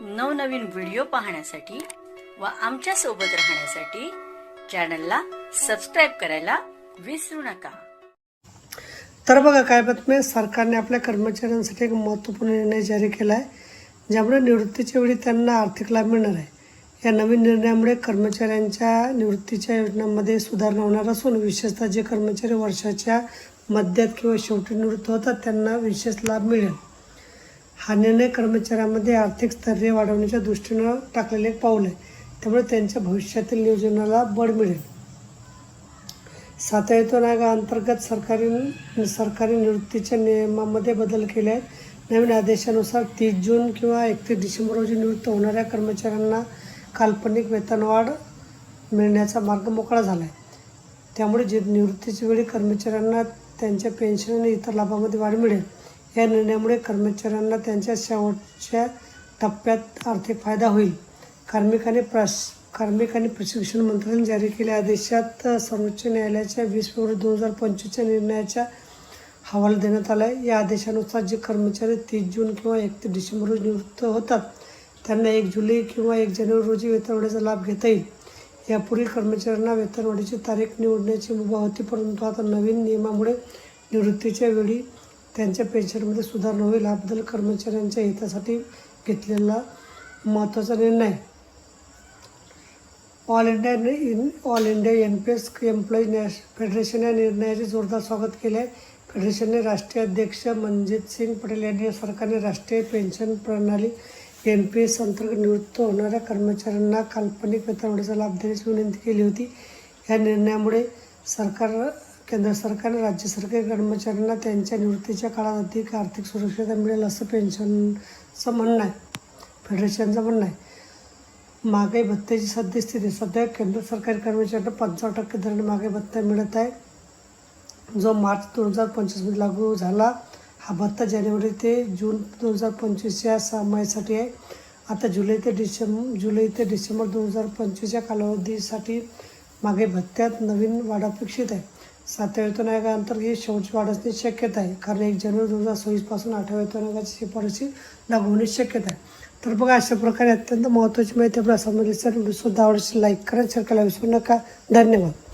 नवनवीन व्हिडिओ पाहण्यासाठी व आमच्यासोबत राहण्यासाठी चॅनलला सबस्क्राईब करायला विसरू नका. तर बघा काय बातमी सरकारने आपल्या कर्मचाऱ्यांसाठी एक महत्त्वपूर्ण निर्णय जारी केला आहे ज्यामुळे निवृत्तीच्या वेळी त्यांना आर्थिक लाभ मिळणार आहे. या नवीन निर्णयामुळे कर्मचाऱ्यांच्या निवृत्तीच्या योजनांमध्ये सुधारणा होणार असून विशेषतः जे कर्मचारी वर्षाच्या मध्यात किंवा शेवटी निवृत्त होतात त्यांना विशेष लाभ मिळेल. हा निर्णय कर्मचाऱ्यांमध्ये आर्थिक स्थैर्य वाढवण्याच्या दृष्टीनं टाकलेले एक पाऊल आहे. त्यामुळे त्यांच्या भविष्यातील नियोजनाला बळ मिळेल. सात वेतन आयोगाअंतर्गत सरकारी सरकारी निवृत्तीच्या नियमामध्ये बदल केले आहेत. नवीन आदेशानुसार तीस जून किंवा एकतीस डिसेंबर रोजी निवृत्त होणाऱ्या कर्मचाऱ्यांना काल्पनिक वेतनवाढ मिळण्याचा मार्ग मोकळा झाला आहे त्यामुळे जे निवृत्तीच्या वेळी कर्मचाऱ्यांना त्यांच्या पेन्शन आणि इतर लाभामध्ये वाढ मिळेल या निर्णयामुळे कर्मचाऱ्यांना त्यांच्या शेवटच्या टप्प्यात आर्थिक फायदा होईल. कार्मिक आणि प्रश कार्मिक आणि प्रशिक्षण मंत्र्यांनी जारी केलेल्या आदेशात सर्वोच्च न्यायालयाच्या वीस फेब्रुवारी दोन हजार पंचवीसच्या निर्णयाच्या हवाला देण्यात आला आहे या आदेशानुसार जे कर्मचारी तीस जून किंवा एकतीस डिसेंबर रोजी निवृत्त होतात त्यांना एक जुलै किंवा एक जानेवारी रोजी वेतनवाढीचा लाभ घेता येईल. यापूर्वी कर्मचाऱ्यांना वेतनवाढीची तारीख निवडण्याची मुभा होती परंतु आता नवीन नियमामुळे निवृत्तीच्या वेळी त्यांच्या पेन्शनमध्ये सुधारणा होईल हा बदल कर्मचाऱ्यांच्या हितासाठी घेतलेला महत्त्वाचा निर्णय. All India in all India N P S employee Nash federation या निर्णयाचे जोरदार स्वागत केले आहे फेडरेशनने राष्ट्रीय अध्यक्ष मनजित सिंग पटेल यांनी सरकारने राष्ट्रीय पेन्शन प्रणाली एन पी एस अंतर्गत निवृत्त होणाऱ्या कर्मचाऱ्यांना काल्पनिक वेतनवाढीचा लाभ देण्याची विनंती केली होती. या निर्णयामुळे सरकार केंद्र सरकारने राज्य सरकारी कर्मचाऱ्यांना त्यांच्या निवृत्तीच्या काळात अधिक आर्थिक सुरक्षितता मिळेल असं पेन्शनचं म्हणणं आहे. फेडरेशनचं म्हणणं आहे. महागाई भत्त्याची सद्यस्थिती. सध्या केंद्र सरकारी कर्मचाऱ्यांना पंचावन्न टक्के दराने महागाई भत्ता मिळत आहे. जो मार्च दोन हजार पंचवीसमध्ये लागू झाला हा भत्ता जानेवारी ते जून दोन हजार पंचवीस या सहामाहीसाठी आहे. आता जुलै ते डिसेंबर जुलै ते डिसेंबर दोन हजार पंचवीस या कालावधीसाठी मागे भत्त्यात नवीन वाढ अपेक्षित आहे. सातव्या वेतन आयोगाअंतर्गत ही शेवटची वाढ असण्याची शक्यता आहे. कारण एक जानेवारी दोन हजार सव्वीसपासून आठव्या वेतन शिफारशी लागू होण्याची शक्यता आहे. तर बघा अशा प्रकारे अत्यंत महत्त्वाची माहिती आपल्या समजली सर सुद्धा आवडशील लाईक करा शेअर करायला विसरू नका. धन्यवाद.